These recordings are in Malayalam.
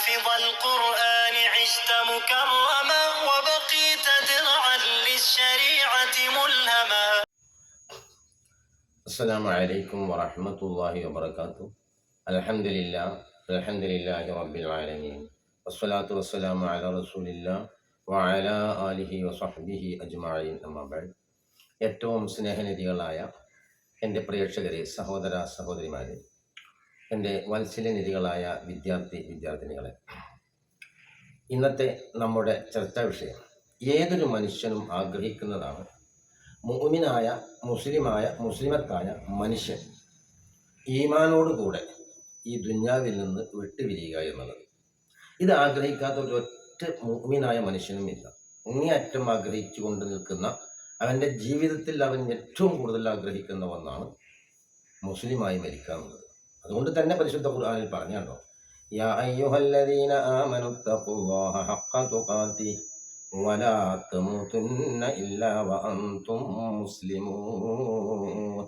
حافظ القرآن عشت مكرما وبقيت درعا للشريعة ملهما السلام عليكم ورحمة الله وبركاته الحمد لله الحمد لله رب العالمين والصلاة والسلام على رسول الله وعلى آله وصحبه أجمعين أما بعد ഏറ്റവും സ്നേഹനിധികളായ എൻ്റെ പ്രേക്ഷകരെ സഹോദര സഹോദരിമാരെ എന്റെ വത്സല്യനിധികളായ വിദ്യാർത്ഥി വിദ്യാർത്ഥിനികളെ ഇന്നത്തെ നമ്മുടെ ചർച്ചാ വിഷയം ഏതൊരു മനുഷ്യനും ആഗ്രഹിക്കുന്നതാണ്. മുഅ്മിനായ മുസ്ലിമായ മുസ്ലിമത്തായ മനുഷ്യൻ ഈമാനോടുകൂടെ ഈ ദുന്യാവിൽ നിന്ന് വിട്ടുപിരിയുക എന്നുള്ളത്. ഇത് ആഗ്രഹിക്കാത്ത ഒരു ഒരൊറ്റ മുഅ്മിനായ മനുഷ്യനുമില്ല അങ്ങേയറ്റം ആഗ്രഹിച്ചു കൊണ്ട് നിൽക്കുന്ന അവന്റെ ജീവിതത്തിൽ അവൻ ഏറ്റവും കൂടുതൽ ആഗ്രഹിക്കുന്ന ഒന്നാണ് മുസ്ലിമായി മരിക്കുക അതുകൊണ്ട് തന്നെ പരിശുദ്ധ ഖുർആനിൽ പറഞ്ഞാണ്ടോ? യാ അയ്യുഹല്ലദീന ആമനു തഖുല്ലാഹ ഹഖ്ക തുഖാതി വലാ തമൂതുന്ന ഇല്ലാ വഅൻതും മുസ്ലിമൂൻ.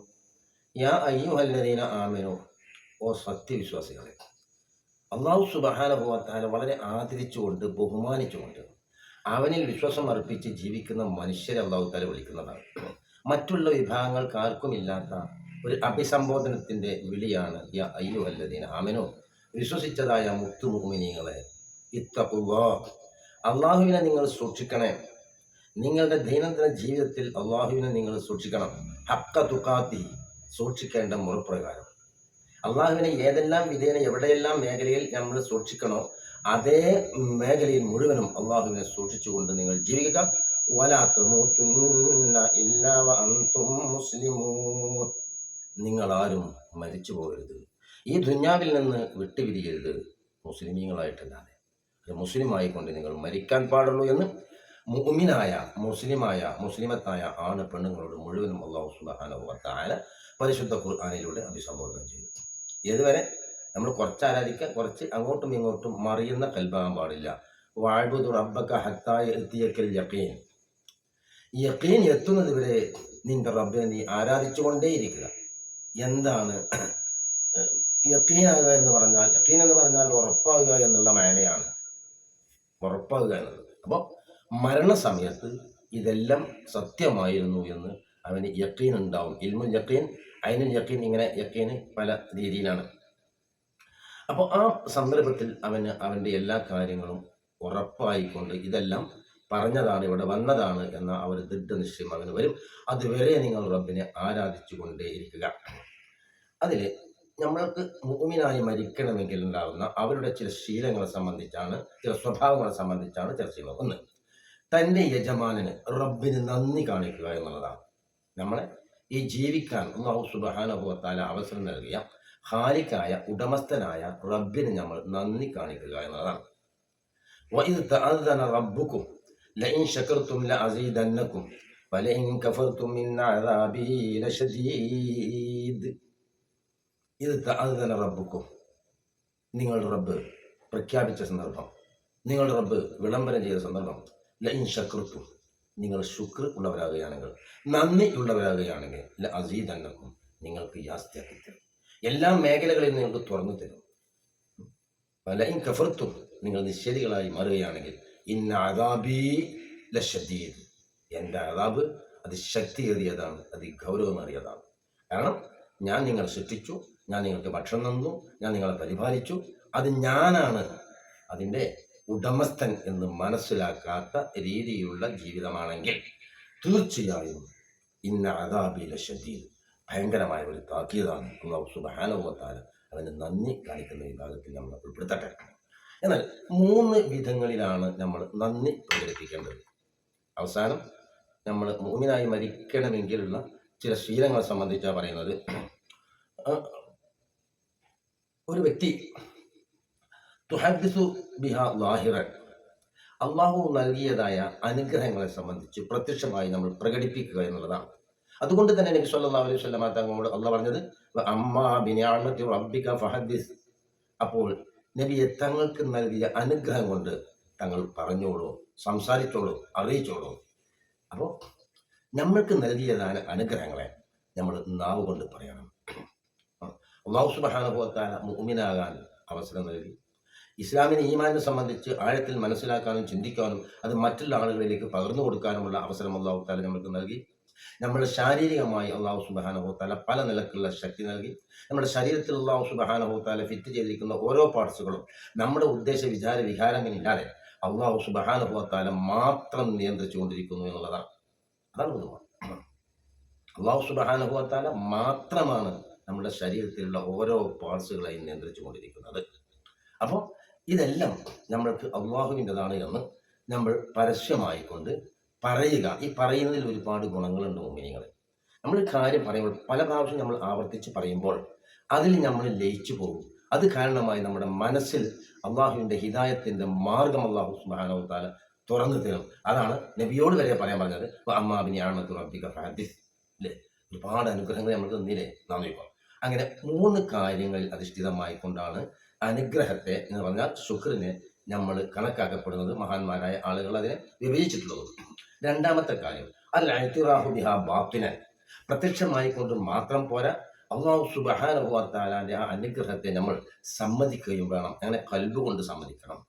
യാ അയ്യുഹല്ലദീന ആമനു ഓ സത്യവിശ്വാസികളെ അള്ളാഹു തആല വളരെ ആദരിച്ചുകൊണ്ട് ബഹുമാനിച്ചുകൊണ്ട് അവനിൽ വിശ്വാസം അർപ്പിച്ച് ജീവിക്കുന്ന മനുഷ്യരെ അള്ളാഹു താല വിളിക്കുന്നതാണ്. മറ്റുള്ള വിഭാഗങ്ങൾക്ക് ആർക്കും ഇല്ലാത്ത ഒരു അഭിസംബോധനത്തിന്റെ വിളിയാണ് യ അയ്യോ അല്ലദീന ആമനോ വിശ്വസിച്ചതായ മുത്തു ഇത്തപ്പുവ അള്ളാഹുവിനെ നിങ്ങൾ സൂക്ഷിക്കണേ. നിങ്ങളുടെ ദൈനംദിന ജീവിതത്തിൽ അള്ളാഹുവിനെ നിങ്ങൾ സൂക്ഷിക്കണം. ഹക്ക തുക്കാത്തി സൂക്ഷിക്കേണ്ട മുറപ്രകാരം. അള്ളാഹുവിനെ ഏതെല്ലാം വിധേന എവിടെയെല്ലാം മേഖലയിൽ നമ്മൾ സൂക്ഷിക്കണോ അതേ മേഖലയിൽ മുഴുവനും അള്ളാഹുവിനെ സൂക്ഷിച്ചുകൊണ്ട് നിങ്ങൾ ജീവിക്കുക. വലാത്ത നിങ്ങൾ ആരും മരിച്ചു പോകരുത് ഈ ദുന്യാവിൽ നിന്ന് വിട്ടുപിരിയരുത് മുസ്ലിമീങ്ങളായിട്ടല്ലാതെ. ഒരു മുസ്ലിമായിക്കൊണ്ട് നിങ്ങൾ മരിക്കാൻ പാടുള്ളൂ എന്ന് മുഅ്മിനായ മുസ്ലിമായ മുസ്ലിമത്തായ ആണ് പെണ്ണുങ്ങളോട് മുഴുവനും അള്ളാഹു സുബാനുഭവത്തായ പരിശുദ്ധ ഖുർആാനിലൂടെ അഭിസംബോധന ചെയ്തു. ഏതുവരെ നമ്മൾ കുറച്ച് ആരാധിക്കുക കുറച്ച് അങ്ങോട്ടും ഇങ്ങോട്ടും മറിയുന്ന കൽബാകാൻ പാടില്ല. വാഴ്വതു റബ്ബക്ക ഹത്തായ എത്തിയക്കൽ യക്കീൻ യക്കീൻ എത്തുന്നത് വരെ നിന്റെ റബ്ബിനെ നീ ആരാധിച്ചുകൊണ്ടേയിരിക്കുക. എന്താണ്? യക്കീനാകുക എന്ന് പറഞ്ഞാൽ യക്കീൻ എന്ന് പറഞ്ഞാൽ ഉറപ്പാകുക എന്നുള്ള മേനയാണ്. ഉറപ്പാകുക എന്നുള്ളത്. അപ്പോൾ മരണസമയത്ത് ഇതെല്ലാം സത്യമായിരുന്നു എന്ന് അവന് യക്കീൻ ഉണ്ടാവും. ഇൽമുൻ യക്കീൻ അതിന് യക്കീൻ ഇങ്ങനെ യക്കീന് പല രീതിയിലാണ്. അപ്പോൾ ആ സന്ദർഭത്തിൽ അവന് അവന്റെ എല്ലാ കാര്യങ്ങളും ഉറപ്പായിക്കൊണ്ട് ഇതെല്ലാം പറഞ്ഞതാണ് ഇവിടെ വന്നതാണ് എന്ന ആ ഒരു ദൃഢനിശ്ചയം അങ്ങനെ വരും. അതുവരെ നിങ്ങൾ റബ്ബിനെ ആരാധിച്ചു കൊണ്ടേയിരിക്കുക അതിൽ നമ്മൾക്ക് മുഖമിനായി മരിക്കണമെങ്കിൽ ഉണ്ടാകുന്ന അവരുടെ ചില ശീലങ്ങളെ സംബന്ധിച്ചാണ് ചില സ്വഭാവങ്ങളെ സംബന്ധിച്ചാണ് ചർച്ച ചെയ്യുന്നത് ഒന്ന് തന്റെ യജമാനന് റബ്ബിന് നന്ദി കാണിക്കുക എന്നുള്ളതാണ്. നമ്മളെ ഈ ജീവിക്കാൻ അള്ളാഹു സുബാനുഭവത്താല അവസരം നൽകിയ ഹാരിക്കായ ഉടമസ്ഥനായ റബ്ബിന് നമ്മൾ നന്ദി കാണിക്കുക എന്നതാണ് റബ്ബുക്കും ലൈൻ ശക്കർത്തും ല അസീദന്നക്കും വലൈൻ കഫർത്തും ഇന്ന ഷദീദ് ഇത് അത് തന്നെ റബ്ബുക്കും നിങ്ങളുടെ റബ്ബ് പ്രഖ്യാപിച്ച സന്ദർഭം. നിങ്ങളുടെ റബ്ബ് വിളംബരം ചെയ്ത സന്ദർഭം. ലൈൻ ശക്കൃത്തും നിങ്ങൾ ശുക്ർ ഉള്ളവരാകുകയാണെങ്കിൽ നന്ദി ഉള്ളവരാകുകയാണെങ്കിൽ ല അസീദന്നക്കും നിങ്ങൾക്ക് യാസ്തിയാക്കി തരും. എല്ലാ മേഖലകളിലും നിങ്ങൾക്ക് തുറന്നു തരും. ലൈൻ കഫർത്തും. നിങ്ങൾ നിഷേധികളായി മാറുകയാണെങ്കിൽ ഇന്ന അതാബി ലഷദീദ് എന്റെ അതാബ് അത് ശക്തിയേറിയതാണ് അത് ഗൗരവമേറിയതാണ്. കാരണം ഞാൻ നിങ്ങളെ സൃഷ്ടിച്ചു ഞാൻ നിങ്ങൾക്ക് ഭക്ഷണം തന്നു ഞാൻ നിങ്ങളെ പരിപാലിച്ചു. അത് ഞാനാണ്. അതിന്റെ ഉടമസ്ഥൻ എന്ന് മനസ്സിലാക്കാത്ത രീതിയിലുള്ള ജീവിതമാണെങ്കിൽ തീർച്ചയായും ഇന്ന അതാബില ഷദീദ് ഭയങ്കരമായ ഒരു താക്കീതാണ്. സുബാനുഭവത്താൽ അവന് നന്ദി കാണിക്കുന്ന വിഭാഗത്തിൽ നമ്മൾ ഉൾപ്പെടുത്തട്ടെ. എന്നാൽ മൂന്ന് വിധങ്ങളിലാണ് നമ്മൾ നന്ദി പ്രകടിപ്പിക്കേണ്ടത്. അവസാനം നമ്മൾ മൂമിനായി മരിക്കണമെങ്കിലുള്ള ചില ശീലങ്ങളെ സംബന്ധിച്ചാണ് പറയുന്നത്. ഒരു വ്യക്തി തുഹദിസു ബിഹ ലാഹിറൻ അള്ളാഹു നൽകിയതായ അനുഗ്രഹങ്ങളെ സംബന്ധിച്ച് പ്രത്യക്ഷമായി നമ്മൾ പ്രകടിപ്പിക്കുക എന്നുള്ളതാണ്. അതുകൊണ്ട് തന്നെ നബി സല്ലാ അലൈഹി വസല്ലം തങ്ങളോട് അള്ള പറഞ്ഞത് അമ്മ ബിനിഅമത്തി റബ്ബിക ഫഹദ്ദിസ്. അപ്പോൾ നബിയെ തങ്ങൾക്ക് നൽകിയ അനുഗ്രഹം കൊണ്ട് തങ്ങൾ പറഞ്ഞോളൂ സംസാരിച്ചോളൂ അറിയിച്ചോളൂ. അപ്പോൾ നമ്മൾക്ക് നൽകിയതാണ് അനുഗ്രഹങ്ങളെ നമ്മൾ നാവ് കൊണ്ട് പറയണം. അള്ളാഹു സുബാനുഭവത്താല മുമിനാകാൻ അവസരം നൽകി. ഇസ്ലാമിനെ ഈമാനെ സംബന്ധിച്ച് ആഴത്തിൽ മനസ്സിലാക്കാനും ചിന്തിക്കാനും അത് മറ്റുള്ള ആളുകളിലേക്ക് പകർന്നു കൊടുക്കാനുമുള്ള അവസരം അള്ളാഹു താല നമുക്ക് നൽകി. നമ്മുടെ ശാരീരികമായി അള്ളാഹു സുബാനഹോത്താല പല നിലക്കുള്ള ശക്തി നൽകി. നമ്മുടെ ശരീരത്തിൽ അള്ളാഹു സുബാനഹോത്താല ഫിറ്റ് ചെയ്തിരിക്കുന്ന ഓരോ പാർട്സുകളും നമ്മുടെ ഉദ്ദേശ വിചാര വികാരങ്ങളില്ലാതെ അള്ളാഹു സുബാനഹോത്താല മാത്രം നിയന്ത്രിച്ചു കൊണ്ടിരിക്കുന്നു എന്നുള്ളതാണ്. അതാണ് പൊതുവാണ് അള്ളാഹു സുബാനഹുവത്താല മാത്രമാണ് നമ്മുടെ ശരീരത്തിലുള്ള ഓരോ പാർട്സുകളെയും നിയന്ത്രിച്ചുകൊണ്ടിരിക്കുന്നത് അപ്പോൾ ഇതെല്ലാം നമ്മൾക്ക് അള്ളാഹുവിന്റെതാണ് എന്ന് നമ്മൾ പരസ്യമായിക്കൊണ്ട് പറയുക. ഈ പറയുന്നതിൽ ഒരുപാട് ഗുണങ്ങളുണ്ട് മോമിനികൾ നമ്മൾ കാര്യം പറയുമ്പോൾ പല പ്രാവശ്യം നമ്മൾ ആവർത്തിച്ച് പറയുമ്പോൾ അതിൽ നമ്മൾ ലയിച്ചു പോകും. അത് കാരണമായി നമ്മുടെ മനസ്സിൽ അള്ളാഹുവിന്റെ ഹിദായത്തിന്റെ മാർഗം അള്ളാഹു താല തുറന്നു തരും. അതാണ് നബിയോട് വരെ പറയാൻ പറഞ്ഞത് അമ്മാബിനി ആണത്ത് റബ്ബിക ഫാദിസ് അല്ലേ ഒരുപാട് അനുഗ്രഹങ്ങൾ നമ്മൾ തന്നില്ലേ? നന്ദി ഇപ്പോൾ അങ്ങനെ മൂന്ന് കാര്യങ്ങളിൽ അധിഷ്ഠിതമായി കൊണ്ടാണ് അനുഗ്രഹത്തെ എന്ന് പറഞ്ഞാൽ ശുക്രനെ നമ്മൾ കണക്കാക്കപ്പെടുന്നത്. മഹാന്മാരായ ആളുകൾ അതിനെ വിഭജിച്ചിട്ടുള്ളത് രണ്ടാമത്തെ കാര്യം അൽ അഴ്ത്തിറാഹു ബിഹാ ബാത്തിനെ പ്രത്യക്ഷമായി കൊണ്ട് മാത്രം പോരാ അള്ളാഹു സുബഹാനുഭവത്താലാന്റെ ആ അനുഗ്രഹത്തെ നമ്മൾ സമ്മതിക്കുകയും വേണം. അങ്ങനെ കൽബ് കൊണ്ട് സമ്മതിക്കണം.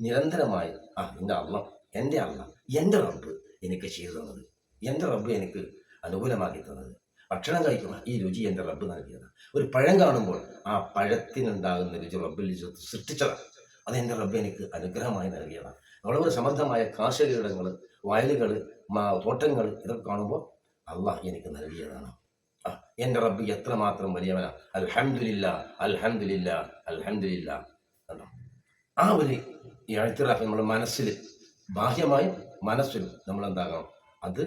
നിരന്തരമായി ആ എന്റെ അള്ള എന്റെ അള്ള എന്റെ റബ്ബ് എനിക്ക് ചെയ്തു തന്നത്. എന്റെ റബ്ബ് എനിക്ക് അനുകൂലമാക്കി തന്നത്. ഭക്ഷണം കഴിക്കുന്ന ഈ രുചി എന്റെ റബ്ബ് നൽകിയത് ഒരു പഴം കാണുമ്പോൾ ആ പഴത്തിനുണ്ടാകുന്ന രുചി റബ്ബിൽ സൃഷ്ടിച്ചതാണ്. അത് എന്റെ റബ്ബ് എനിക്ക് അനുഗ്രഹമായി നൽകിയതാണ്. വളരെ കാർഷിക കാർഷികയിടങ്ങൾ വയലുകൾ തോട്ടങ്ങൾ ഇതൊക്കെ കാണുമ്പോൾ അള്ളാഹ് എനിക്ക് നൽകിയതാണ്. എന്റെ റബ്ബ് എത്രമാത്രം വലിയവനാ. അൽഹന്ദില്ല അൽഹന്ദില്ല അൽഹന്ദില്ല ആ ഒരു ഈ നമ്മൾ മനസ്സിൽ ബാഹ്യമായും മനസ്സിൽ നമ്മൾ എന്താകണം അത്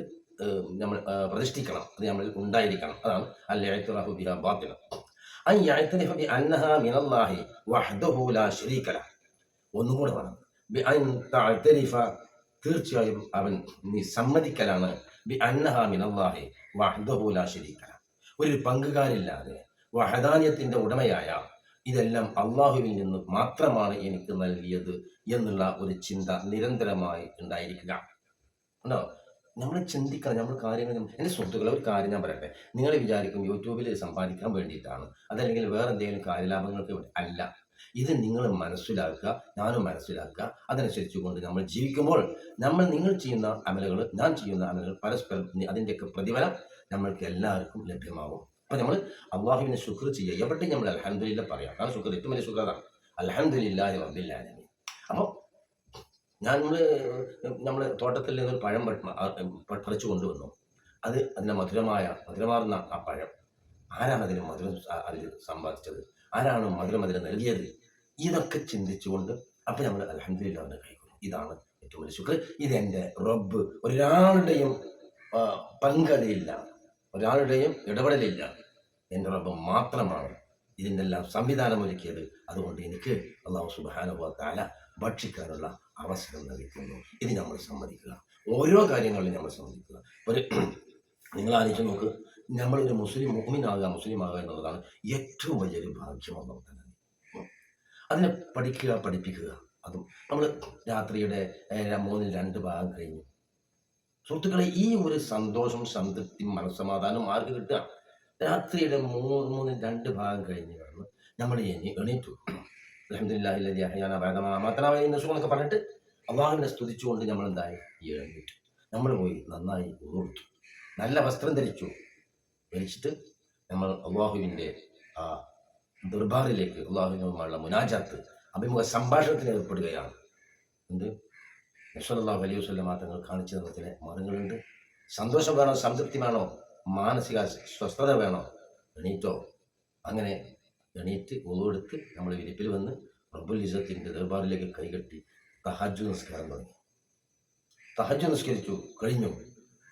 നമ്മൾ പ്രതിഷ്ഠിക്കണം. അത് നമ്മൾ ഉണ്ടായിരിക്കണം. അതാണ് അൽ എഴുത്തിറാഹു ബിഹ ബാത്തിന. മിനല്ലാഹി വഹ്ദഹു ലാ ശരീക ലഹ്. ഒന്നും കൂടെ വേണം ബി അൻ തഅ്തരിഫ തീർച്ചയായും അവൻ നീ സമ്മതിക്കലാണ്. ബി അന്നഹ മിനല്ലാഹി വഹ്ദഹു ലാ ശരീക ഒരു പങ്കുകാരില്ലാതെ വഹദാനിയത്തിന്റെ ഉടമയായ ഇതെല്ലാം അള്ളാഹുവിൽ നിന്ന് മാത്രമാണ് എനിക്ക് നൽകിയത് എന്നുള്ള ഒരു ചിന്ത നിരന്തരമായി ഉണ്ടായിരിക്കുക. ഉണ്ടോ? നമ്മൾ ചിന്തിക്കണം നമ്മൾ കാര്യങ്ങൾ എന്റെ സുഹൃത്തുക്കളെ ഒരു കാര്യം ഞാൻ പറയട്ടെ. നിങ്ങൾ വിചാരിക്കും യൂട്യൂബിൽ സമ്പാദിക്കാൻ വേണ്ടിയിട്ടാണ്. അതല്ലെങ്കിൽ വേറെ എന്തെങ്കിലും കാര്യലാഭങ്ങൾക്ക് അല്ല. ഇത് നിങ്ങൾ മനസ്സിലാക്കുക ഞാനും മനസ്സിലാക്കുക. അതനുസരിച്ച് കൊണ്ട് നമ്മൾ ജീവിക്കുമ്പോൾ നമ്മൾ നിങ്ങൾ ചെയ്യുന്ന അമലുകൾ ഞാൻ ചെയ്യുന്ന അമലുകൾ പരസ്പരം അതിന്റെയൊക്കെ പ്രതിഫലം നമ്മൾക്ക് എല്ലാവർക്കും ലഭ്യമാകും. അപ്പൊ നമ്മൾ അള്ളാഹുവിനെ ശുക്ർ ചെയ്യുക. എവിടെ നമ്മൾ അലഹമില്ല പറയാം? കാരണം ശുക്ർ. ഏറ്റവും വലിയ ശുക്രതാണ് അലഹമില്ലാതെ റബ്ബില്ലാലമീൻ. അപ്പോൾ ഞാൻ നമ്മൾ നമ്മൾ തോട്ടത്തിൽ നിന്നൊരു പഴം പറിച്ചു കൊണ്ടുവന്നു. അത് അതിന്റെ മധുരമായ മധുരമാർന്ന ആ പഴം. ആരാണ് അതിന് മധുരം അതിൽ സമ്പാദിച്ചത്? ആരാണ് മധുരം അതിന് നൽകിയത്? ഇതൊക്കെ ചിന്തിച്ചുകൊണ്ട് അപ്പം നമ്മൾ അലഹദില്ല അവനെ കഴിക്കുന്നു. ഇതാണ് ഏറ്റവും വലിയ ഇത് ഇതെന്റെ റബ്ബ്. ഒരാളുടെയും പങ്കതിയില്ല ഒരാളുടെയും ഇടപെടലില്ല. എന്റെ റബ്ബ് മാത്രമാണ് ഇതിനെല്ലാം സംവിധാനം ഒരുക്കിയത്. അതുകൊണ്ട് എനിക്ക് അള്ളാഹു സുബാനുഭവത്താല ഭക്ഷിക്കാനുള്ള അവസരം നൽകുന്നു ഇത് നമ്മൾ സമ്മതിക്കുക. ഓരോ കാര്യങ്ങളിലും നമ്മൾ സമ്മതിക്കുക. ഒരു നിങ്ങൾ ആലോചിച്ച് നോക്ക്. നമ്മളൊരു മുസ്ലിം മുഹ്മിനാകുക മുസ്ലിം ആകുക എന്നുള്ളതാണ് ഏറ്റവും വലിയൊരു ഭാഗ്യം ഒന്നും തന്നെ അതിനെ പഠിക്കുക പഠിപ്പിക്കുക. അതും നമ്മൾ രാത്രിയുടെ മൂന്നിൽ രണ്ട് ഭാഗം കഴിഞ്ഞു. സുഹൃത്തുക്കളെ ഈ ഒരു സന്തോഷം സംതൃപ്തി മനസ്സമാധാനവും ആർക്ക് കിട്ടുക? രാത്രിയുടെ മൂന്ന് മൂന്നിൽ രണ്ട് ഭാഗം കഴിഞ്ഞ് കാരണം നമ്മൾ ഇനി എണീറ്റു. അലഹമില്ലാഹിലൊക്കെ പറഞ്ഞിട്ട് അള്ളാഹുവിനെ സ്തുതിച്ചുകൊണ്ട് നമ്മൾ എന്തായി എഴുന്നേറ്റു നമ്മൾ പോയി നന്നായി കൊടുത്തു. നല്ല വസ്ത്രം ധരിച്ചു. ധരിച്ചിട്ട് നമ്മൾ അള്ളാഹുവിന്റെ ആ ദർബാറിലേക്ക് അള്ളാഹുവിനുമായുള്ള മുനാജാത്ത് അഭിമുഖ സംഭാഷണത്തിന് ഏർപ്പെടുകയാണ്. എന്ത്? നസ്വല്ലാഹു അലൈഹി വസ്ലം തങ്ങൾ കാണിച്ചു തന്ന ചില മതങ്ങളുണ്ട് സന്തോഷം വേണോ? സംതൃപ്തി വേണോ? മാനസിക സ്വസ്ഥത വേണോ? എണീറ്റോ? അങ്ങനെ എണീറ്റ് ഉളവെടുത്ത് നമ്മൾ വിരിപ്പിൽ വന്ന് റബ്ബുൽ ഇസത്തിന്റെ ദർബാറിലേക്ക് കൈകെട്ടി തഹജു നിസ്കാരം തുടങ്ങി. തഹജു നിസ്കരിച്ചു കഴിഞ്ഞു.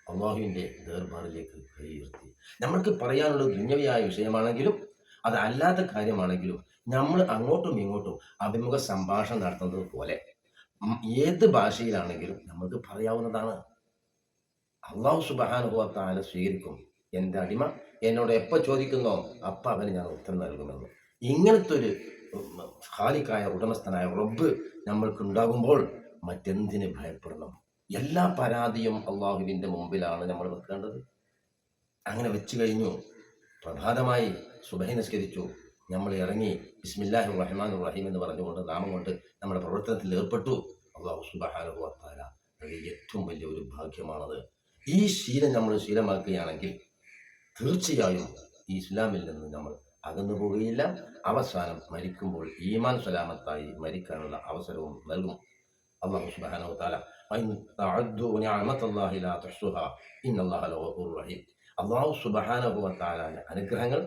അള്ളാഹുവിന്റെ ദർബാറിലേക്ക് കൈയുയർത്തി നമ്മൾക്ക് പറയാനുള്ള ദുന്യവിയായ വിഷയമാണെങ്കിലും അതല്ലാത്ത കാര്യമാണെങ്കിലും നമ്മൾ അങ്ങോട്ടും ഇങ്ങോട്ടും അഭിമുഖ സംഭാഷണം നടത്തുന്നത് പോലെ ഏത് ഭാഷയിലാണെങ്കിലും നമുക്ക് പറയാവുന്നതാണ്. അള്ളാഹു സുബാനുഭവത്താല സ്വീകരിക്കും. എന്റെ അടിമ എന്നോട് എപ്പോൾ ചോദിക്കുന്നോ അപ്പം അവന് ഞാൻ ഉത്തരം നൽകുമെന്ന്. ഇങ്ങനത്തെ ഒരു ഹാലിക്കായ ഉടമസ്ഥനായ റബ്ബ് നമ്മൾക്കുണ്ടാകുമ്പോൾ മറ്റെന്തിന് ഭയപ്പെടണം? എല്ലാ പരാതിയും അള്ളാഹുവിന്റെ മുമ്പിലാണ് നമ്മൾ വെക്കേണ്ടത്. അങ്ങനെ വെച്ച് കഴിഞ്ഞു. പ്രഭാതമായി സുബഹി നിസ്കരിച്ചു. നമ്മൾ ഇറങ്ങി. ബിസ്മില്ലാഹി റഹ്മാൻ റഹീം എന്ന് പറഞ്ഞുകൊണ്ട് നാമം കൊണ്ട് നമ്മുടെ പ്രവർത്തനത്തിൽ ഏർപ്പെട്ടു. അള്ളാഹു സുബഹാനുഭവത്താല അത് ഏറ്റവും വലിയ ഒരു ഭാഗ്യമാണത്. ഈ ശീലം നമ്മൾ ശീലമാക്കുകയാണെങ്കിൽ തീർച്ചയായും ഈ ഇസ്ലാമിൽ നിന്ന് നമ്മൾ അകന്നു പോവുകയില്ല. അവസാനം മരിക്കുമ്പോൾ ഈമാൻ സലാമത്തായി മരിക്കാനുള്ള അവസരവും നൽകും. അള്ളാഹു സുബാനോ താല അള്ളാഹു സുബാനുഭവ താലാന്റെ അനുഗ്രഹങ്ങൾ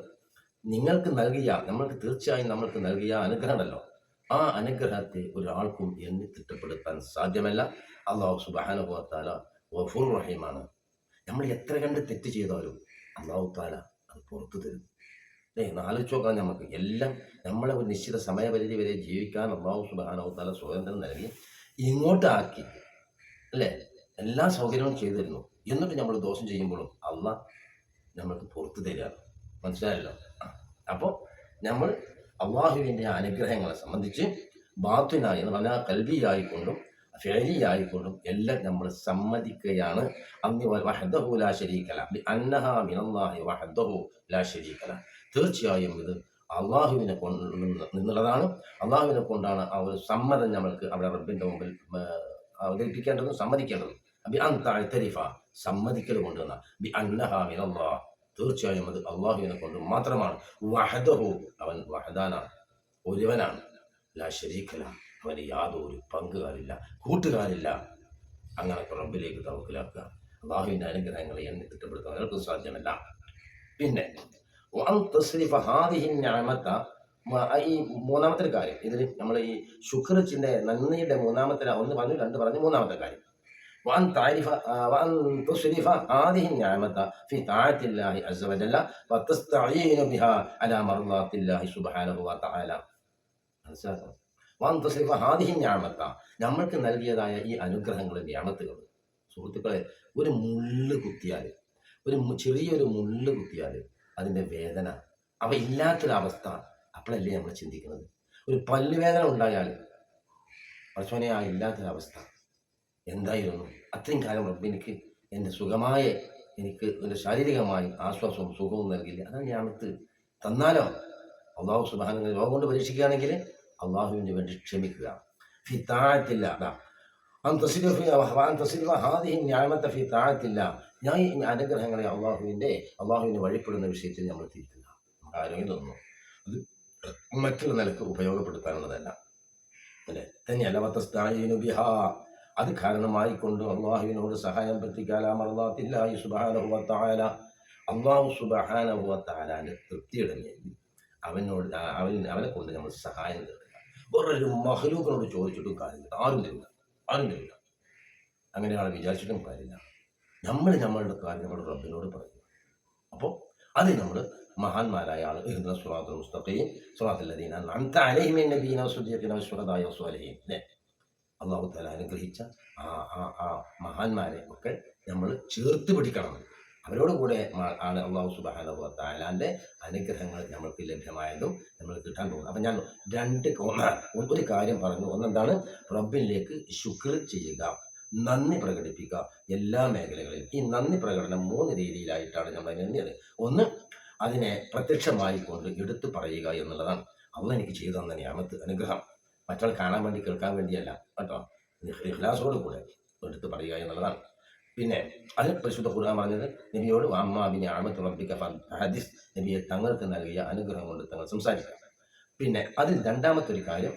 നിങ്ങൾക്ക് നൽകിയ നമ്മൾക്ക് തീർച്ചയായും നമ്മൾക്ക് നൽകിയ അനുഗ്രഹമല്ലോ ആ അനുഗ്രഹത്തെ ഒരാൾക്കും എണ്ണി തിട്ടപ്പെടുത്താൻ സാധ്യമല്ല. അള്ളാഹു സുബാനുഭവ വഫുർ വഫൂർ റഹീമാണ്. നമ്മൾ എത്ര കണ്ട് തെറ്റ് ചെയ്താലും അള്ളാഹു താല അത് പുറത്തു തരും. ഏ ആലോചിച്ച് നോക്കാം നമുക്ക്. എല്ലാം നമ്മളെ ഒരു നിശ്ചിത സമയപരിധി വരെ ജീവിക്കാൻ അള്ളാഹു സുബഹാനഹു താല സ്വാതന്ത്ര്യം നൽകി ഇങ്ങോട്ടാക്കി അല്ലേ? എല്ലാ സൗകര്യവും ചെയ്തു തരുന്നു. എന്നിട്ട് നമ്മൾ ദോഷം ചെയ്യുമ്പോഴും അല്ല നമ്മൾക്ക് പുറത്തു തരികയാണ് മനസ്സിലായല്ലോ? അപ്പോൾ നമ്മൾ അള്ളാഹുവിന്റെ അനുഗ്രഹങ്ങളെ സംബന്ധിച്ച് ബാത്തുനായി എന്ന് പറഞ്ഞാൽ കൽവിയായിക്കൊണ്ടും ഫേലിയായിക്കൊണ്ടും എല്ലാം നമ്മൾ സമ്മതിക്കുകയാണ്. അന്നി വഹദഹു ലാ ശരീക്കല അന്നഹ മിനല്ലാഹി വഹദഹു ലാ ശരീക്കല തീർച്ചയായും ഇത് അള്ളാഹുവിനെ കൊണ്ട് നിന്നുള്ളതാണ്. അള്ളാഹുവിനെ കൊണ്ടാണ് ആ ഒരു സമ്മതം നമ്മൾക്ക് അവിടെ റബ്ബിന്റെ മുമ്പിൽ അവതരിപ്പിക്കേണ്ടതും സമ്മതിക്കേണ്ടതും. ബി അൻ സമ്മതിക്കൽ കൊണ്ടുവന്ന. ബി അന്നഹ അള്ളാഹ് തീർച്ചയായും അത് അള്ളാഹുവിനെ കൊണ്ട് മാത്രമാണ്. വഹദഹു അവൻ വഹദാനാണ്. ഒരുവനാണ്. ലാ ശരീഖല. അവന് യാതൊരു പങ്കുകാരില്ല കൂട്ടുകാരില്ല. അങ്ങനെ റബ്ബിലേക്ക് തവക്കിലാക്കുക. അള്ളാഹുവിന്റെ അനുഗ്രഹങ്ങളെ എണ്ണി തിട്ടപ്പെടുത്താൻ സാധ്യമല്ല. പിന്നെ വഅൻ തസ്രിഫ ഹാദിഹി നിഅമത മ- ഈ മൂന്നാമത്തെ ഒരു കാര്യം ഇതിൽ നമ്മൾ ഈ ശുക്രച്ചിന്റെ നന്ദിയുടെ മൂന്നാമത്തെ ര- ഒന്ന് പറഞ്ഞു രണ്ട് പറഞ്ഞു മൂന്നാമത്തെ കാര്യം وأن تعرف آه، وأن تصرف هذه النعمة في طاعة الله عز وجل وتستعين بها على مرضات الله سبحانه وتعالى മനസ്സിലാക്കണം വൻ തസ്രിഫ ഹാദിഹി ഞാമത്ത നമ്മൾക്ക് നൽകിയതായ ഈ അനുഗ്രഹങ്ങളും ഞാമത്തുകൾ സുഹൃത്തുക്കളെ ഒരു മുള്ള് കുത്തിയാൽ ഒരു മു- ചെറിയൊരു മുള്ള് കുത്തിയാൽ അതിൻ്റെ വേദന അവ ഇല്ലാത്തൊരവസ്ഥ അപ്പോഴല്ലേ നമ്മൾ ചിന്തിക്കുന്നത്? ഒരു പല്ലുവേദന ഉണ്ടായാൽ പശുവിനെ ആ ഇല്ലാത്തൊരവസ്ഥ എന്തായിരുന്നു? അത്രയും കാലം എനിക്ക് എന്റെ സുഖമായ എനിക്ക് എന്റെ ശാരീരികമായി ആശ്വാസവും സുഖവും നൽകില്ല അതാണ് ഞാൻ ഞാമത്ത് തന്നാലോ? അള്ളാഹു സുബാനങ്ങൾ രോഗം കൊണ്ട് പരീക്ഷിക്കുകയാണെങ്കിൽ അള്ളാഹുവിന് വേണ്ടി ക്ഷമിക്കുക. ഫി താഴത്തില്ല. അൻ ഞാൻ ഈ അനുഗ്രഹങ്ങളെ അള്ളാഹുവിന്റെ അള്ളാഹുവിന് വഴിപ്പെടുന്ന വിഷയത്തിൽ നമ്മൾ തിരിക്കുക ആരോഗ്യം തോന്നുന്നു. അത് മറ്റുള്ള നിലയ്ക്ക് ഉപയോഗപ്പെടുത്താനുള്ളതല്ല. അല്ലേ? തന്നെയല്ല വത്തസ്തായീനു ബിഹാ. അത് കാരണമായിക്കൊണ്ട് അള്ളാഹുവിനോട് സഹായം പറ്റിക്കാലാമർന്നാത്തില്ലാഹി സുബാനുഭവത്താല അള്ളാഹു സുബഹാനഹുവത്താലാന്റെ തൃപ്തിയുടെ മേലിൽ അവനോട് അവൻ അവനെ കൊണ്ട് നമ്മൾ സഹായം തേടുക. വേറൊരു മഹലൂക്കിനോട് ചോദിച്ചിട്ടും കാര്യമില്ല. ആരും തരില്ല. ആരും തരില്ല. ആൾ വിചാരിച്ചിട്ടും കാര്യമില്ല. നമ്മൾ നമ്മളുടെ കാര്യം നമ്മുടെ റബ്ബിനോട് പറയുക. അപ്പോൾ അത് നമ്മൾ മഹാന്മാരായ ആൾ ഇഹ്ദന സുറാത്തുൽ മുസ്തഖീം സുറാത്തുൽ ലദീന അൻത അലൈഹിം നബീന സുദ്ദീഖിന സുഹദായ വസ്വാലിഹീൻ അല്ലേ അള്ളാഹു തല അനുഗ്രഹിച്ച ആ ആ ആ മഹാന്മാരെ ഒക്കെ നമ്മൾ ചേർത്ത് പിടിക്കണം. അവരോട് കൂടെ ആണ് അള്ളാഹു സുബാനഹു താലാന്റെ അനുഗ്രഹങ്ങൾ നമ്മൾക്ക് ലഭ്യമായതും നമ്മൾ കിട്ടാൻ പോകുന്നത്. അപ്പം ഞാൻ രണ്ട് ഒരു കാര്യം പറഞ്ഞു. ഒന്നെന്താണ്? റബ്ബിലേക്ക് ശുക്ർ ചെയ്യുക നന്ദി പ്രകടിപ്പിക്കുക എല്ലാ മേഖലകളിലും. ഈ നന്ദി പ്രകടനം മൂന്ന് രീതിയിലായിട്ടാണ് നമ്മൾ എണ്ണിയത് ഒന്ന് അതിനെ പ്രത്യക്ഷമായിക്കൊണ്ട് എടുത്തു പറയുക എന്നുള്ളതാണ്. അള്ള എനിക്ക് ചെയ്തു തന്ന ഞാമത്ത് അനുഗ്രഹം. മറ്റൊരാൾ കാണാൻ വേണ്ടി കേൾക്കാൻ വേണ്ടിയല്ല. കേട്ടോ? ഇഖ്ലാസോട് കൂടെ എടുത്തു പറയുക എന്നുള്ളതാണ്. പിന്നെ അത് പരിശുദ്ധ ഖുർആൻ പറഞ്ഞത് നബിയോട് അമ്മാബിനെ ആമത്ത് റബ്ബിക്ക ഹദീസ് നബിയെ തങ്ങൾക്ക് നൽകിയ അനുഗ്രഹം കൊണ്ട് തങ്ങൾ സംസാരിക്കുക. പിന്നെ അതിൽ രണ്ടാമത്തെ ഒരു കാര്യം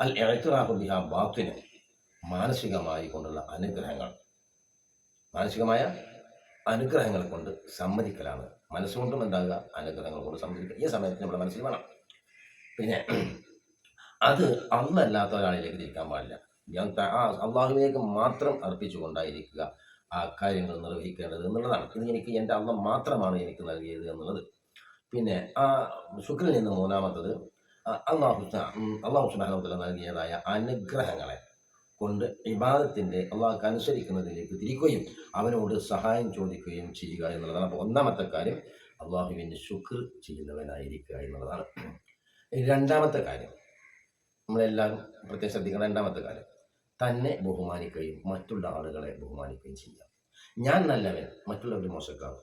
അൽ എഴുത്തുറാഹു ബിഹാ ബാത്തിന്. മാനസികമായി കൊണ്ടുള്ള അനുഗ്രഹങ്ങൾ. മാനസികമായ അനുഗ്രഹങ്ങൾ കൊണ്ട് സമ്മതിക്കലാണ്. മനസ്സുകൊണ്ടും എന്താകുക? അനുഗ്രഹങ്ങൾ കൊണ്ട് സംഭവിക്കുക ഈ സമയത്ത് നമ്മുടെ മനസ്സിൽ വേണം. പിന്നെ അത് അന്നല്ലാത്ത ഒരാളിലേക്ക് തിരിക്കാൻ പാടില്ല. ഞാൻ അള്ളാഹുവിനേക്ക് അള്ളാഹുവിലേക്ക് മാത്രം അർപ്പിച്ചുകൊണ്ടായിരിക്കുക ആ കാര്യങ്ങൾ നിർവഹിക്കേണ്ടത് എന്നുള്ളതാണ്. ഇത് എനിക്ക് എന്റെ അള്ള മാത്രമാണ് എനിക്ക് നൽകിയത് എന്നുള്ളത്. പിന്നെ ആ ശുക്രൻ നിന്ന് മൂന്നാമത്തത് അള്ളാഹു അള്ളാഹു സുബാനോത്തല നൽകിയതായ അനുഗ്രഹങ്ങളെ കൊണ്ട് വിവാദത്തിന്റെ അള്ളാഹ്ക്ക് അനുസരിക്കുന്നതിലേക്ക് തിരിക്കുകയും അവനോട് സഹായം ചോദിക്കുകയും ചെയ്യുക എന്നുള്ളതാണ്. അപ്പോൾ ഒന്നാമത്തെ കാര്യം അള്ളാഹുവിന്റെ ശുക്ർ ചെയ്യുന്നവനായിരിക്കുക എന്നുള്ളതാണ്. രണ്ടാമത്തെ കാര്യം നമ്മളെല്ലാം പ്രത്യേകം ശ്രദ്ധിക്കണം. രണ്ടാമത്തെ കാര്യം തന്നെ ബഹുമാനിക്കുകയും മറ്റുള്ള ആളുകളെ ബഹുമാനിക്കുകയും ചെയ്യുക. ഞാൻ നല്ലവൻ മറ്റുള്ളവർ മോശക്കാർ.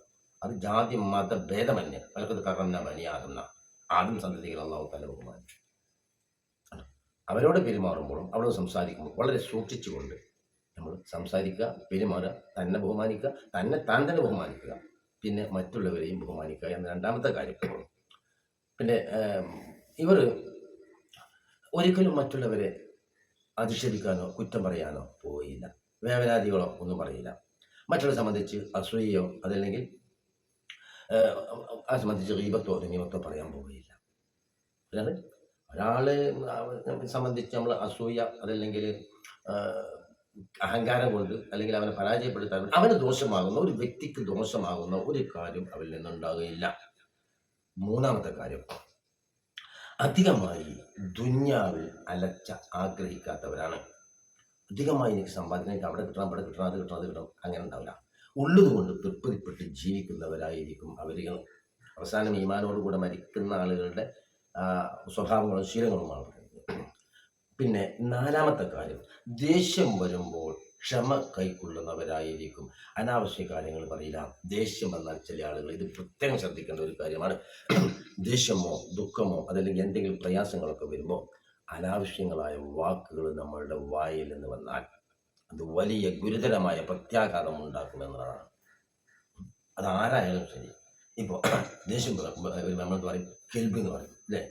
അത് ജാതി മത ഭേദമന്യേ. പലക്കത് കറന്ന ബനിയാകുന്ന ആദ്യം സന്തതികൾ അള്ളാഹു തന്നെ ബഹുമാനിച്ചു. അവരോട് പെരുമാറുമ്പോഴും അവരോട് സംസാരിക്കുമ്പോൾ വളരെ സൂക്ഷിച്ചുകൊണ്ട് നമ്മൾ സംസാരിക്കുക പെരുമാറുക തന്നെ ബഹുമാനിക്കുക തന്നെ താൻ തന്നെ ബഹുമാനിക്കുക പിന്നെ മറ്റുള്ളവരെയും ബഹുമാനിക്കുക എന്ന രണ്ടാമത്തെ കാര്യം. പിന്നെ ഇവർ ഒരിക്കലും മറ്റുള്ളവരെ അധിക്ഷേപിക്കാനോ കുറ്റം പറയാനോ പോയില്ല. വേവനാദികളോ ഒന്നും പറയില്ല. മറ്റുള്ളവരെ സംബന്ധിച്ച് അസൂയയോ അതല്ലെങ്കിൽ അത് സംബന്ധിച്ച് റീബത്തോ നിയമത്തോ പറയാൻ പോവുകയില്ല അല്ലാതെ ഒരാളെ സംബന്ധിച്ച് നമ്മൾ അസൂയ അതല്ലെങ്കിൽ അഹങ്കാരം കൊണ്ട് അല്ലെങ്കിൽ അവനെ പരാജയപ്പെടുത്താൻ അവന് ദോഷമാകുന്ന ഒരു വ്യക്തിക്ക് ദോഷമാകുന്ന ഒരു കാര്യം അവരിൽ നിന്നുണ്ടാകുകയില്ല. മൂന്നാമത്തെ കാര്യം. അധികമായി ദുന്യാവിൽ അലച്ച ആഗ്രഹിക്കാത്തവരാണ്. അധികമായി എനിക്ക് സമ്പാദിക്കാൻ അവിടെ കിട്ടണം അവിടെ കിട്ടണം അത് കിട്ടണം അത് കിട്ടണം അങ്ങനെ ഉണ്ടാവില്ല. ഉള്ളതുകൊണ്ട് തൃപ്തിപ്പെട്ട് ജീവിക്കുന്നവരായിരിക്കും അവർ അവസാനം ഈമാനോടുകൂടെ മരിക്കുന്ന ആളുകളുടെ സ്വഭാവങ്ങളും ശീലങ്ങളുമാണ് പിന്നെ നാലാമത്തെ കാര്യം ദേഷ്യം വരുമ്പോൾ ക്ഷമ കൈക്കൊള്ളുന്നവരായിരിക്കും. അനാവശ്യ കാര്യങ്ങൾ പറയില്ല. ദേഷ്യം വന്നാൽ ചില ആളുകൾ ഇത് പ്രത്യേകം ശ്രദ്ധിക്കേണ്ട ഒരു കാര്യമാണ്. ദേഷ്യമോ ദുഃഖമോ അതല്ലെങ്കിൽ എന്തെങ്കിലും പ്രയാസങ്ങളൊക്കെ വരുമ്പോൾ അനാവശ്യങ്ങളായ വാക്കുകൾ നമ്മളുടെ വായിൽ നിന്ന് വന്നാൽ അത് വലിയ ഗുരുതരമായ പ്രത്യാഘാതം ഉണ്ടാക്കുമെന്നതാണ് അത് ആരായാലും ശരി. ഇപ്പോൾ ദേഷ്യം നമ്മൾ പറയും? കെൽബ് എന്ന് പറയും. അല്ലേ?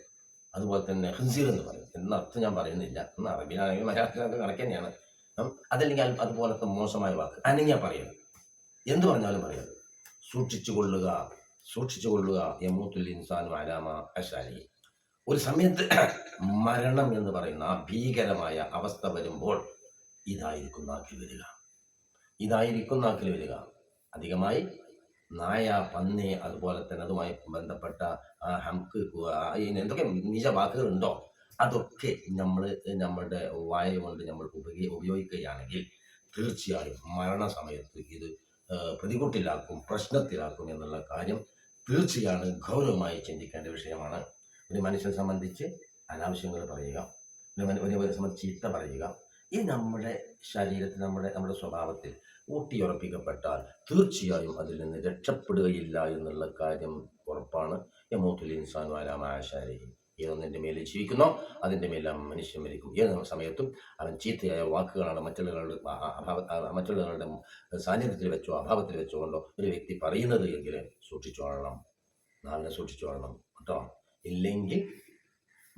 അതുപോലെ തന്നെ ഹൻസീർ എന്ന് പറയും. എന്നർത്ഥം ഞാൻ പറയുന്നില്ല. എന്ന് അറബിയിലാണെങ്കിൽ മലയാളത്തിലൊക്കെ കണക്ക് തന്നെയാണ്. അതല്ലെങ്കിൽ അതുപോലത്തെ മോശമായ വാക്ക്. അനങ്ങിയ പറയരുത്. എന്ത് പറഞ്ഞാലും പറയരുത്. സൂക്ഷിച്ചു കൊള്ളുക. സൂക്ഷിച്ചു കൊള്ളുക. യമൂത്തുൽ ഇൻസാൻ അലാമ അശാലി ഒരു സമയത്ത് മരണം എന്ന് പറയുന്ന ആ ഭീകരമായ അവസ്ഥ വരുമ്പോൾ ഇതായിരിക്കും നാക്കിൽ വരിക. ഇതായിരിക്കും നാക്കിൽ വരിക. അധികമായി നായ പന്നി അതുപോലെ തന്നെ അതുമായി ബന്ധപ്പെട്ട ഹംക്ക് എന്തൊക്കെ നിജ വാക്കുകളുണ്ടോ? അതൊക്കെ നമ്മൾ നമ്മളുടെ വായ കൊണ്ട് നമ്മൾ ഉപയോഗി ഉപയോഗിക്കുകയാണെങ്കിൽ തീർച്ചയായും മരണസമയത്ത് ഇത് പ്രതികൂട്ടിലാക്കും പ്രശ്നത്തിലാക്കും എന്നുള്ള കാര്യം തീർച്ചയാണ് ഗൗരവമായി ചിന്തിക്കേണ്ട വിഷയമാണ്. ഒരു മനുഷ്യനെ സംബന്ധിച്ച് അനാവശ്യങ്ങൾ പറയുക ഒരു മനുഷ്യനെ സംബന്ധിച്ച് ചീത്ത പറയുക ഈ നമ്മുടെ ശരീരത്തിൽ നമ്മുടെ നമ്മുടെ സ്വഭാവത്തിൽ ഊട്ടിയുറപ്പിക്കപ്പെട്ടാൽ തീർച്ചയായും അതിൽ നിന്ന് രക്ഷപ്പെടുകയില്ല എന്നുള്ള കാര്യം ഉറപ്പാണ്. യമൂത്തുൽ ഇൻസാൻ വാലാമാശാരി ഏതൊന്നിന്റെ മേലിൽ ജീവിക്കുന്നു? അതിന്റെ മേലെ ആ മനുഷ്യൻ മരിക്കും ഏത് സമയത്തും അവൻ ചീത്തയായ വാക്കുകളാണ് മറ്റുള്ളവരുടെ മറ്റുള്ളവരുടെ സാന്നിധ്യത്തിൽ വെച്ചോ അഭാവത്തിൽ വെച്ചോ കൊണ്ടോ ഒരു വ്യക്തി പറയുന്നത് എങ്കിൽ സൂക്ഷിച്ചു സൂക്ഷിച്ചോളണം കേട്ടോ. ഇല്ലെങ്കിൽ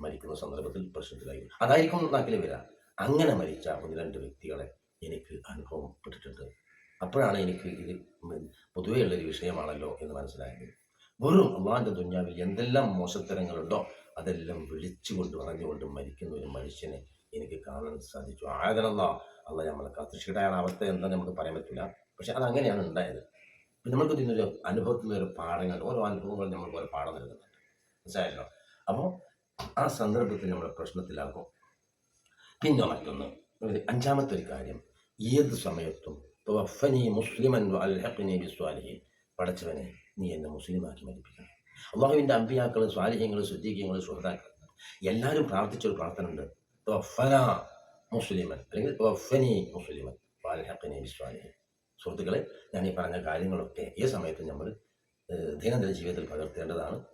മരിക്കുന്ന സന്ദർഭത്തിൽ പ്രശ്നത്തിലായി. അതായിരിക്കും നാട്ടിൽ വരാം അങ്ങനെ മരിച്ച ഒന്ന് രണ്ട് വ്യക്തികളെ എനിക്ക് അനുഭവപ്പെട്ടിട്ടുണ്ട്. അപ്പോഴാണ് എനിക്ക് ഇത് പൊതുവേ ഉള്ളൊരു വിഷയമാണല്ലോ എന്ന് മനസ്സിലായത്. വെറും അള്ളാഹിന്റെ ദുഞ്ഞാവിൽ എന്തെല്ലാം മോശത്തരങ്ങളുണ്ടോ അതെല്ലാം വിളിച്ചുകൊണ്ട് പറഞ്ഞുകൊണ്ട് മരിക്കുന്ന ഒരു മനുഷ്യനെ എനിക്ക് കാണാൻ സാധിച്ചു. ആയതനല്ല അല്ല നമ്മളെ കത്തിഷിടയാണ് അവസ്ഥ എന്താ നമുക്ക് പറയാൻ പറ്റില്ല പക്ഷെ അത് അങ്ങനെയാണ് ഉണ്ടായത് നമ്മൾക്ക് ഇതിനൊരു അനുഭവത്തിൽ ഒരു പാഠങ്ങൾ ഓരോ അനുഭവങ്ങൾ നമ്മൾക്ക് ഒരു പാഠം നൽകുന്നുണ്ട്. മനസ്സിലായല്ലോ? അപ്പോൾ ആ സന്ദർഭത്തിൽ നമ്മൾ പ്രശ്നത്തിലാക്കും. പിന്നെ മറ്റൊന്ന് അഞ്ചാമത്തെ ഒരു കാര്യം ഏത് സമയത്തും തവഫനി മുസ്ലിമൻ അൽഹഖിനി ബിസ്വാലിഹീൻ പടച്ചവനെ നീ എന്നെ മുസ്ലിമാക്കി മരിപ്പിക്കണം. അള്ളാഹുവിന്റെ അമ്പിയാക്കൾ സ്വാലിഹ്യങ്ങൾ ശുദ്ധീകങ്ങൾ സുഹൃതാക്കൾ എല്ലാവരും പ്രാർത്ഥിച്ചൊരു പ്രാർത്ഥന ഉണ്ട് മുസ്ലിമൻ. അല്ലെങ്കിൽ തവഫനി മുസ്ലിമൻ. അൽഹഖിനി ബിസ്വാലിഹീൻ സുഹൃത്തുക്കളെ ഞാൻ ഈ പറഞ്ഞ കാര്യങ്ങളൊക്കെ ഈ സമയത്ത് നമ്മൾ ദൈനംദിന ജീവിതത്തിൽ പകർത്തേണ്ടതാണ്.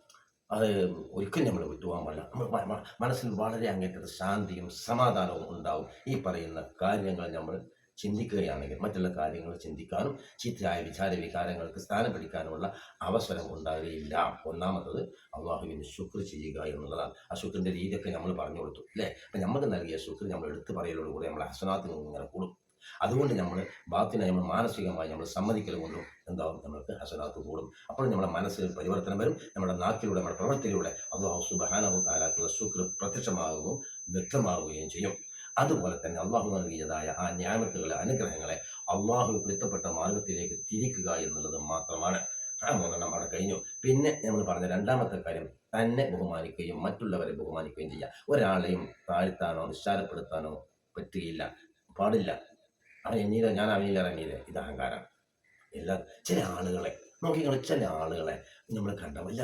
അത് ഒരിക്കലും നമ്മൾ വിട്ടുപോകാൻ പാടില്ല. നമ്മൾ മനസ്സിൽ വളരെ അങ്ങേറ്റത് ശാന്തിയും സമാധാനവും ഉണ്ടാവും. ഈ പറയുന്ന കാര്യങ്ങൾ നമ്മൾ ചിന്തിക്കുകയാണെങ്കിൽ മറ്റുള്ള കാര്യങ്ങൾ ചിന്തിക്കാനും ചീത്തയായ വിചാര വികാരങ്ങൾക്ക് സ്ഥാനം പിടിക്കാനുമുള്ള അവസരം ഉണ്ടാകുകയില്ല ഒന്നാമത്തത് അള്ളാഹുവിന് ശുക്ർ ചെയ്യുക എന്നുള്ളതാണ്. ആ ശുക്രിന്റെ രീതിയൊക്കെ നമ്മൾ പറഞ്ഞു കൊടുത്തു അല്ലേ? അപ്പം നമുക്ക് നൽകിയ ശുക്ർ നമ്മൾ എടുത്തു പറയലോടുകൂടി നമ്മളെ ഹസനാത്തിന് ഇങ്ങനെ കൂടും. അതുകൊണ്ട് നമ്മൾ ബാത്തിനായി നമ്മൾ മാനസികമായി നമ്മൾ സമ്മതിക്കൽ കൊണ്ടും എന്താവും? നമ്മൾക്ക് ഹസനാത്ത് കൂടും. അപ്പോൾ നമ്മുടെ മനസ്സിൽ പരിവർത്തനം വരും. നമ്മുടെ നാക്കിലൂടെ നമ്മുടെ പ്രവൃത്തിയിലൂടെ അള്ളാഹു സുബഹാനഹു താലാക്കുള്ള ശുക്ർ പ്രത്യക്ഷമാകുകയും വ്യക്തമാവുകയും ചെയ്യും. അതുപോലെ തന്നെ അള്ളാഹു നൽകിയതായ ആ ന്യായമത്തുകളെ അനുഗ്രഹങ്ങളെ അള്ളാഹു പൊരുത്തപ്പെട്ട മാർഗത്തിലേക്ക് തിരിക്കുക എന്നുള്ളത് മാത്രമാണ്. ആ മൂന്നെണ്ണം അവിടെ കഴിഞ്ഞു. പിന്നെ നമ്മൾ പറഞ്ഞ രണ്ടാമത്തെ കാര്യം തന്നെ ബഹുമാനിക്കുകയും മറ്റുള്ളവരെ ബഹുമാനിക്കുകയും ചെയ്യുക ഒരാളെയും താഴ്ത്താനോ നിസ്സാരപ്പെടുത്താനോ പറ്റുകയില്ല പാടില്ല. അവൻ ഞാൻ അവനില്ല ഇറങ്ങിയത്. ഇത് അഹങ്കാരം. എല്ലാ ചില ആളുകളെ നോക്കിക്കളെ ചില ആളുകളെ നമ്മൾ കണ്ട വലിയ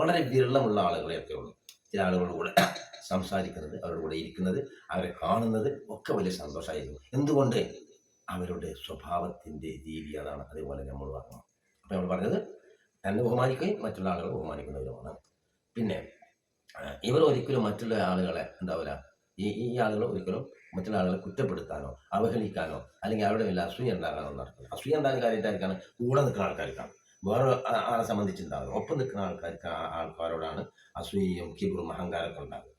വളരെ വിരളമുള്ള ആളുകളെയൊക്കെ ഉള്ളൂ. ചില ആളുകളുടെ കൂടെ സംസാരിക്കുന്നത് അവരുടെ കൂടെ ഇരിക്കുന്നത് അവരെ കാണുന്നത് ഒക്കെ വലിയ സന്തോഷമായിരുന്നു. എന്തുകൊണ്ട്? അവരുടെ സ്വഭാവത്തിന്റെ രീതി അതാണ് അതേപോലെ നമ്മൾ പറഞ്ഞു അപ്പോൾ നമ്മൾ പറഞ്ഞത് തന്നെ ബഹുമാനിക്കുകയും മറ്റുള്ള ആളുകളെ ബഹുമാനിക്കുന്നവരുമാണ്. പിന്നെ ഇവർ ഒരിക്കലും മറ്റുള്ള ആളുകളെ എന്താവില്ല ഈ ഈ ആളുകൾ ഒരിക്കലും മറ്റുള്ള ആളുകളെ കുറ്റപ്പെടുത്താനോ അവഹേളിക്കാനോ അല്ലെങ്കിൽ അവരുടെ വലിയ അസൂയ ഉണ്ടാകാനോ നടക്കില്ല. അസൂയ ഉണ്ടാകുന്ന കാര്യമായിട്ടാണ് കൂടെ നിൽക്കുന്ന ആൾക്കാർക്കാണ്. വേറെ ആളെ സംബന്ധിച്ചുണ്ടാകുന്നത് ഒപ്പം നിൽക്കുന്ന ആൾക്കാർക്ക് ആൾക്കാരോടാണ് അസൂയയും കിബറും അഹങ്കാരമൊക്കെ ഉണ്ടാകും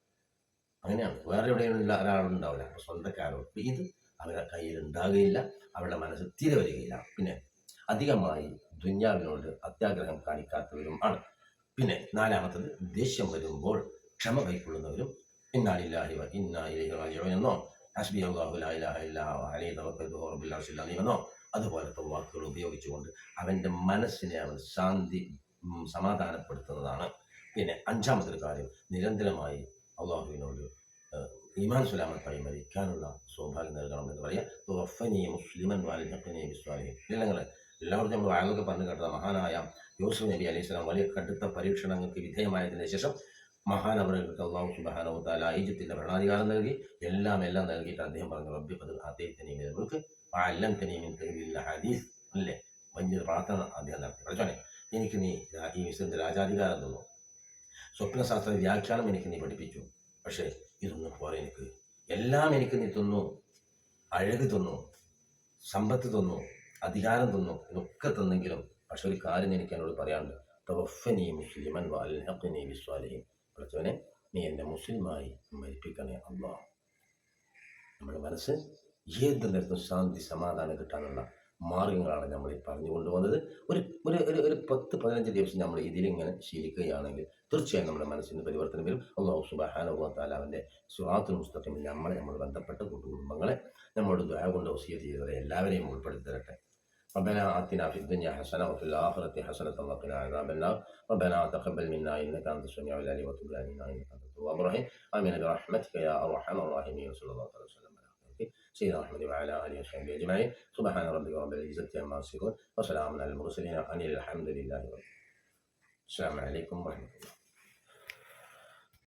അങ്ങനെയാണ്. വേറെ എവിടെയും ഒരാളുണ്ടാവില്ല. സ്വന്തക്കാരോ. ഇത് അവരുടെ കയ്യിൽ ഉണ്ടാകുകയില്ല അവരുടെ മനസ്സ് തീരെ വരികയില്ല. പിന്നെ അധികമായി ദുന്യാവിനോട് അത്യാഗ്രഹം കാണിക്കാത്തവരും ആണ്. പിന്നെ നാലാമത്തത് ദേഷ്യം വരുമ്പോൾ ക്ഷമ കൈക്കൊള്ളുന്നവരും ഇന്നാലില്ലാഹി വ ഇന്നാ ഇലൈഹി റാജിഊൻ എന്നോ. ഹസ്ബി അതുപോലത്തെ വാക്കുകൾ ഉപയോഗിച്ചുകൊണ്ട് അവന്റെ മനസ്സിനെ അവൻ ശാന്തി സമാധാനപ്പെടുത്തുന്നതാണ്. പിന്നെ അഞ്ചാമത്തെ കാര്യം നിരന്തരമായി അള്ളാഹുവിനോട് ഈമാൻ സുലാമത്തായി മരിക്കാനുള്ള സൗഭാഗ്യം നൽകണം എന്ന് പറയാം. തുറഫനി മുസ്ലിമൻ വാലിഹക്കനി വിസ്വാലി നിങ്ങൾ എല്ലാവർക്കും നമ്മൾ വായനൊക്കെ പറഞ്ഞു കേട്ടത് മഹാനായ യൂസുഫ് നബി അലൈഹി സ്വലാം വലിയ കടുത്ത പരീക്ഷണങ്ങൾക്ക് വിധേയമായതിനു ശേഷം മഹാനവർക്ക് അള്ളാഹു സുബാനോ താല ഈജിപ്തിന്റെ ഭരണാധികാരം നൽകി എല്ലാം എല്ലാം നൽകിയിട്ട് അദ്ദേഹം പറഞ്ഞു റബ്ബി അത് അദ്ദേഹത്തിന് നമുക്ക് അല്ലം തനിയും തെരുവില്ല ഹദീസ് അല്ലേ? വലിയൊരു പ്രാർത്ഥന അദ്ദേഹം നടത്തി. പഠിച്ചോനെ എനിക്ക് നീ ഈ വിശ്വത്തിന്റെ രാജാധികാരം തന്നു. സ്വപ്നശാസ്ത്ര വ്യാഖ്യാനം എനിക്ക് നീ പഠിപ്പിച്ചു. പക്ഷേ ഇതൊന്നും പോരെ എനിക്ക്. എല്ലാം എനിക്ക് നീ തന്നു. അഴക് തന്നു. സമ്പത്ത് തന്നു. അധികാരം തന്നു. ഇതൊക്കെ തന്നെങ്കിലും പക്ഷെ ഒരു കാര്യം എനിക്ക് എന്നോട് പറയാനുണ്ട്. മുസ്ലിമൻ വിസ്വാലിഹിൻ പഠിച്ചവനെ നീ എന്നെ മുസ്ലിമായി മരിപ്പിക്കണേ അള്ളാ നമ്മുടെ മനസ്സ് ഏത് നേരത്തും ശാന്തി സമാധാനം കിട്ടാനുള്ള മാർഗങ്ങളാണ് നമ്മൾ ഈ പറഞ്ഞു കൊണ്ടുവന്നത് ഒരു ഒരു ഒരു ഒരു പത്ത് പതിനഞ്ച് ദിവസം നമ്മൾ ഇതിലിങ്ങനെ ശീലിക്കുകയാണെങ്കിൽ തീർച്ചയായും നമ്മുടെ മനസ്സിന് പരിവർത്തനം വരും അള്ളാഹു സുബാനുഭവത്താൽ അവൻ്റെ സുറാത്തുൽ മുസ്തഖിമിൽ നമ്മളെ നമ്മൾ ബന്ധപ്പെട്ട കുടുംബങ്ങളെ നമ്മളോട് ദ്വാ കൊണ്ട് വസീയത്ത് ചെയ്തവരെ എല്ലാവരെയും ഉൾപ്പെടുത്തി തരട്ടെ ربنا آتنا في الدنيا حسنة وفي الآخرة حسنة وقنا عذاب النار ربنا تقبل منا إنك أنت السميع العليم وتب علينا إنك أنت التواب الرحيم آمين برحمتك يا أرحم الراحمين صلى الله عليه وسلم على خير سيدنا محمد وعلى آله وصحبه أجمعين سبحان ربك رب العزة عما يصفون وسلام على المرسلين أن الحمد لله. السلام عليكم ورحمة الله